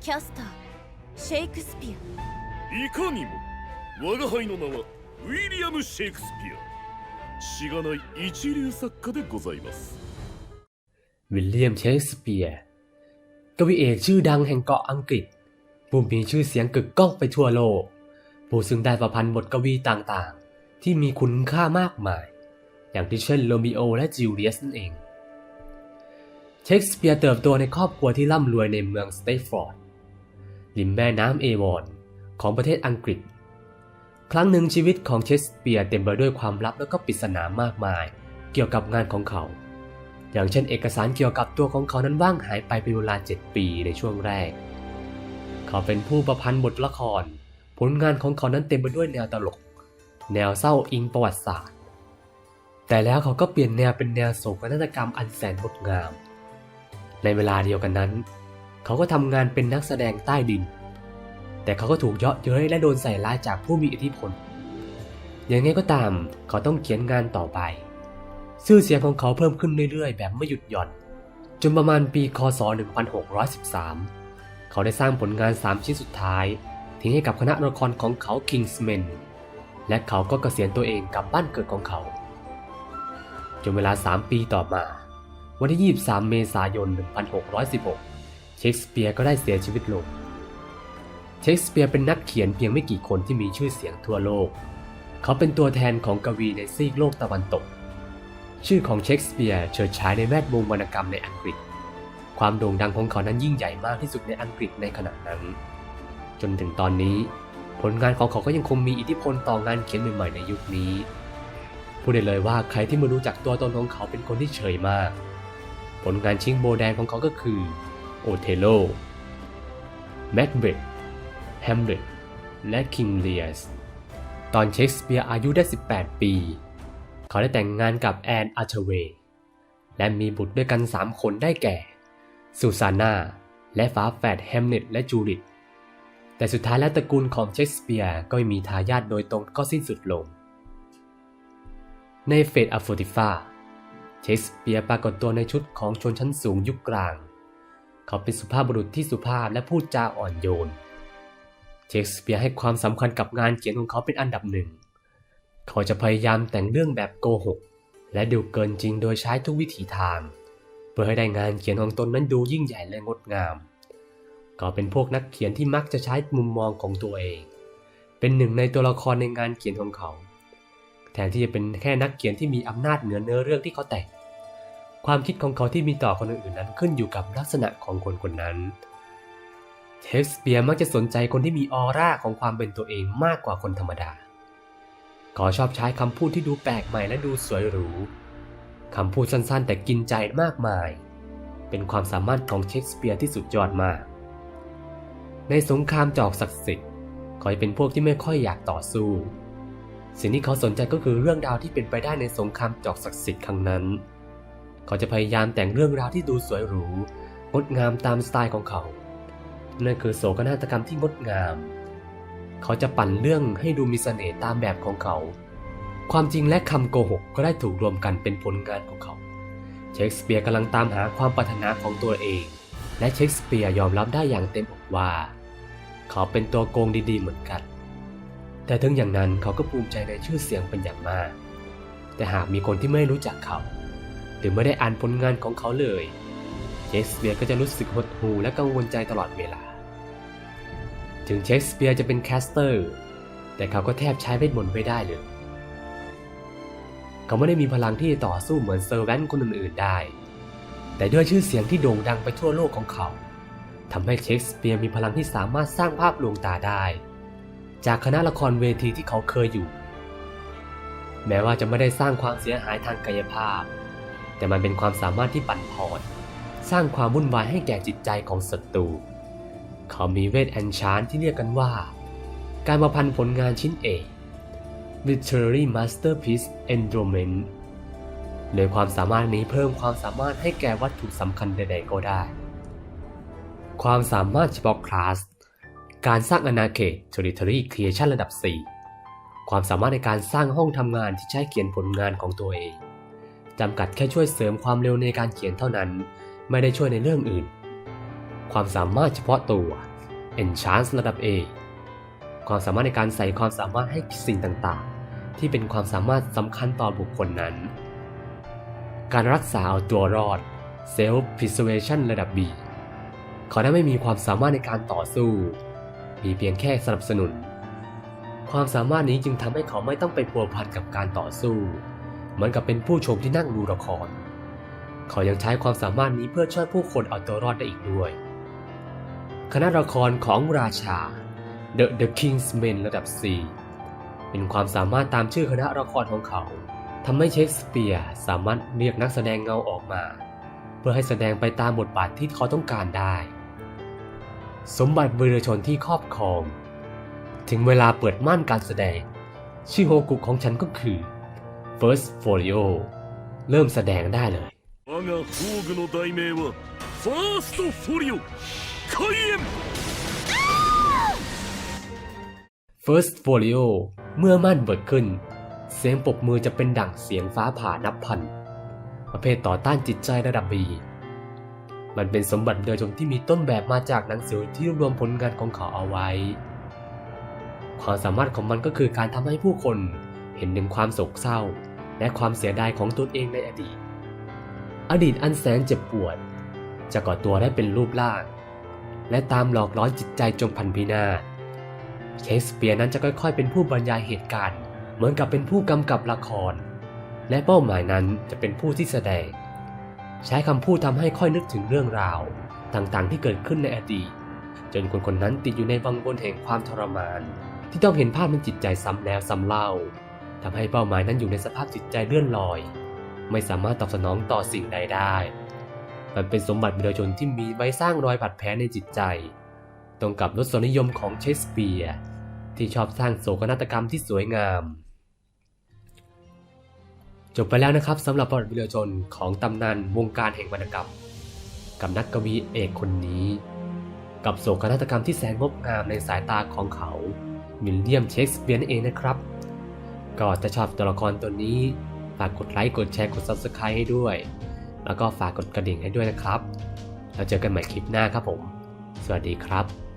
キャスターシェイクスピアいかにも我が輩の名はウィリアム・シェイクスピアしがない一流作家でございます วิลเลียมเชคสเปียร์กวีเอกชื่อดังแห่งเกาะอังกฤษ ผู้มีชื่อเสียงกึกก้องไปทั่วโลก ผู้ซึ่งได้ประพันธ์บทกวีต่างๆ ที่มีคุณค่ามากมาย อย่างที่เช่นโรมิโอและจิวเลียสนั่นเอง เชคสเปียร์เติบโตในครอบครัวที่ร่ำรวยในเมืองสเตฟอร์ด ริมแม่น้ำเอวอนของประเทศอังกฤษ ครั้งหนึ่งชีวิตของเชสเปียร์เต็มไปด้วยความลับและก็ปริศนามากมาย เกี่ยวกับงานของเขา อย่างเช่นเอกสารเกี่ยวกับตัวของเขานั้นว่างหายไปเป็นเวลา 7 ปีในช่วงแรก เขาเป็นผู้ประพันธ์บทละคร ผลงานของเขานั้นเต็มไปด้วยแนวตลก แนวเศร้าอิงประวัติศาสตร์ แต่แล้วเขาก็เปลี่ยนแนวเป็นแนวโศกนาฏกรรมอันแสนงดงาม ในเวลาเดียวกันนั้น เขาก็ทำงานเป็นนักแสดงใต้ดิน แต่เขาก็ถูกเยาะเย้ยและโดนใส่ร้ายจากผู้มีอิทธิพลอย่างไงก็ตามเขาต้องเขียนงานต่อไปชื่อเสียงของเขาเพิ่มขึ้นเรื่อยๆ แบบไม่หยุดหย่อน จนประมาณปีคศ 1613 เขาได้สร้างผลงาน 3 ชิ้นสุดท้าย ทิ้งให้กับคณะละครของเขา Kingsmen และเขาก็เกษียณตัวเองกลับบ้านเกิดของเขา จนเวลา 3 ปีต่อมา วันที่ 23 เมษายน 1616 เชคสเปียร์ก็ได้เสียชีวิตลง เชคสเปียร์เป็นนักเขียนเพียงไม่กี่คนที่มีชื่อเสียงทั่วโลก เขาเป็นตัวแทนของกวีในซีกโลกตะวันตก ชื่อของเชคสเปียร์เฉิดฉายในแวดวงวรรณกรรมในอังกฤษ ความโด่งดังของเขานั้นยิ่งใหญ่มากที่สุดในอังกฤษในขณะนั้น จนถึงตอนนี้ ผลงานของเขาก็ยังคงมีอิทธิพลต่องานเขียนใหม่ๆในยุคนี้พูดได้เลยว่าใครที่ไม่รู้จักตัวตนของเขาเป็นคนที่เฉยมาก ผลงานชิงโบแดงของเขาก็คือ โอเทโล แม c เบ t แฮมเ e ตและคิงเลียส ตอนเชคสเปียร์อายุได้ 18 ปี เขาได้แต่งงานกับแอนอาร์เวย์ และมีบุตรด้วยกัน 3 คนได้แก่ ซูซาน่า และฝาแฝดแฮมเน็ตและจูริต แต่สุดท้ายแล้วตระกูลของเชคสเปียร์ก็ไม่มีทายาทโดยตรงก็สิ้นสุดลง ในเฟดอะโฟติฟาเชคสเปียร์ปรากฏตัวในชุดของชนชั้นสูงยุคกลาง เขาเป็นสุภาพบุรุษที่สุภาพและพูดจาอ่อนโยน เชคสเปียร์ให้ความสำคัญกับงานเขียนของเขาเป็นอันดับหนึ่ง เขาจะพยายามแต่งเรื่องแบบโกหก และดูเกินจริงโดยใช้ทุกวิถีทาง เพื่อให้ได้งานเขียนของตนนั้นดูยิ่งใหญ่และงดงาม เขาเป็นพวกนักเขียนที่มักจะใช้มุมมองของตัวเอง เป็นหนึ่งในตัวละครในงานเขียนของเขา แทนที่จะเป็นแค่นักเขียนที่มีอำนาจเหนือเนื้อเรื่องที่เขาแต่ง ความคิดของเขาที่มีต่อคนอื่นนั้นขึ้นอยู่กับลักษณะของคนคนนั้นเชคสเปียร์มักจะสนใจคนที่มีออร่าของความเป็นตัวเองมากกว่าคนธรรมดา เขาชอบใช้คำพูดที่ดูแปลกใหม่และดูสวยหรู คำพูดสั้นๆ แต่กินใจมากมาย เป็นความสามารถของเชคสเปียร์ที่สุดยอดมาก ในสงครามจอกศักดิ์สิทธิ์เขาเป็นพวกที่ไม่ค่อยอยากต่อสู้ สิ่งที่เขาสนใจก็คือเรื่องราวที่เป็นไปได้ในสงครามจอกศักดิ์สิทธิ์ครั้งนั้น เขาจะพยายามแต่งเรื่องราวที่ดูสวยหรู งดงามตามสไตล์ของเขา นั่นคือโศกนาฏกรรมที่งดงาม เขาจะปั่นเรื่องให้ดูมีเสน่ห์ตามแบบของเขา ความจริงและคำโกหกก็ได้ถูกรวมกันเป็นผลงานของเขา เชคสเปียร์กำลังตามหาความปรารถนาของตัวเอง และเชคสเปียร์ยอมรับได้อย่างเต็มอกว่า เขาเป็นตัวโกงดีๆเหมือนกัน แต่ถึงอย่างนั้นเขาก็ภูมิใจในชื่อเสียงเป็นอย่างมาก แต่หากมีคนที่ไม่รู้จักเขา หรือไม่ได้อ่านผลงานของเขาเลยเชคสเปียร์ก็จะรู้สึกหดหู่และกังวลใจตลอดเวลา ถึงเชคสเปียร์จะเป็นแคสเตอร์ แต่เขาก็แทบใช้เวทมนต์ไม่ได้เลย เขาไม่ได้มีพลังที่จะต่อสู้เหมือนเซอร์แวนคนอื่นๆได้ แต่ด้วยชื่อเสียงที่โด่งดังไปทั่วโลกของเขาทำให้เชคสเปียร์มีพลังที่สามารถสร้างภาพลวงตาได้ จากคณะละครเวทีที่เขาเคยอยู่ แม้ว่าจะไม่ได้สร้างความเสียหายทางกายภาพ แต่มันเป็นความสามารถที่ปั่นป่อนสร้างความวุ่นวายให้แก่จิตใจของศัตรู เขามีเวทแอนชานที่เรียกกันว่า การมาพันผลงานชิ้นเอก Literary Masterpiece Endowment โดยความสามารถนี้เพิ่มความสามารถให้แก่วัตถุสำคัญใดๆก็ได้ ความสามารถเฉพาะคลาส การสร้างอาณาเขต Territory Creation ระดับ 4 ความสามารถในการสร้างห้องทำงานที่ใช้เขียนผลงานของตัวเอง จำกัดแค่ช่วยเสริมความเร็วในการเขียนเท่านั้น ไม่ได้ช่วยในเรื่องอื่น ความสามารถเฉพาะตัว Enchant ระดับ A ความสามารถในการใส่ความสามารถให้สิ่งต่างๆ ที่เป็นความสามารถสำคัญต่อบุคคลนั้น การรักษาเอาตัวรอด Self Preservation ระดับ B เขาได้ไม่มีความสามารถในการต่อสู้ มีเพียงแค่สนับสนุน ความสามารถนี้จึงทำให้เขาไม่ต้องไปพัวพันกับการต่อสู้ เหมือนกับเป็นผู้ชมที่นั่งดูละคร เขายังใช้ความสามารถนี้เพื่อช่วยผู้คนเอาตัวรอดได้อีกด้วย คณะละครของราชา The The King's Men ระดับ C เป็นความสามารถตามชื่อคณะละครของเขาทำให้เชคสเปียร์สามารถเรียกนักแสดงเงาออกมา เพื่อให้แสดงไปตามบทบาทที่เขาต้องการได้ สมบัติเบอร์ชนที่ครอบครอง ถึงเวลาเปิดม่านการแสดง ชื่อโฮกุของฉันก็คือ First Folio เริ่มแสดงได้เลยเฟิร์สโฟลิโอเมื่อมั่นเบิดขึ้น เสียงปรบมือจะเป็นดั่งเสียงฟ้าผ่านับพัน ประเภทต่อต้านจิตใจระดับบีมันเป็นสมบัติเดิมที่มีต้นแบบมาจากหนังสือที่รวมผลงานของเขาเอาไว้ ความสามารถของมันก็คือการทำให้ผู้คนเห็นถึงความโศกเศร้า และความเสียดายของตนเองในอดีต อดีตอันแสนเจ็บปวด จะก่อตัวได้เป็นรูปร่าง และตามหลอกล้อนจิตใจจงพันพินาศเชคสเปียร์นั้นจะค่อยๆ เป็นผู้บรรยายเหตุการณ์ เหมือนกับเป็นผู้กำกับละคร และเป้าหมายนั้นจะเป็นผู้ที่แสดง ใช้คำพูดทำให้ค่อยนึกถึงเรื่องราว ต่างๆ ที่เกิดขึ้นในอดีต จนคนคนๆนั้นติดอยู่ในวังวนแห่งความทรมาน ที่ต้องเห็นภาพในจิตใจซ้ำแล้วซ้ำเล่า ทำให้เป้าหมายนั้นอยู่ในสภาพจิตใจเลื่อนลอย ไม่สามารถตอบสนองต่อสิ่งใดได้ มันเป็นสมบัติวิรชนที่มีไว้สร้างรอยบาดแผลในจิตใจ ตรงกับรสนิยมของเชสเปียร์ที่ชอบสร้างโศกนาฏกรรมที่สวยงาม จบไปแล้วนะครับสำหรับประวัติวิรชนของตำนานวงการแห่งวรรณกรรม กับนักกวีเอกคนนี้ กับโศกนาฏกรรมที่แสนงดงามในสายตาของเขาวิลเลียมเชคสเปียร์นั่นเองนะครับ ก็จะชอบตัวละครตัวนี้ ฝากกดไลค์กดแชร์กด Subscribe ให้ด้วย แล้วก็ฝากกดกระดิ่งให้ด้วยนะครับ แล้วเจอกันใหม่คลิปหน้าครับผม สวัสดีครับ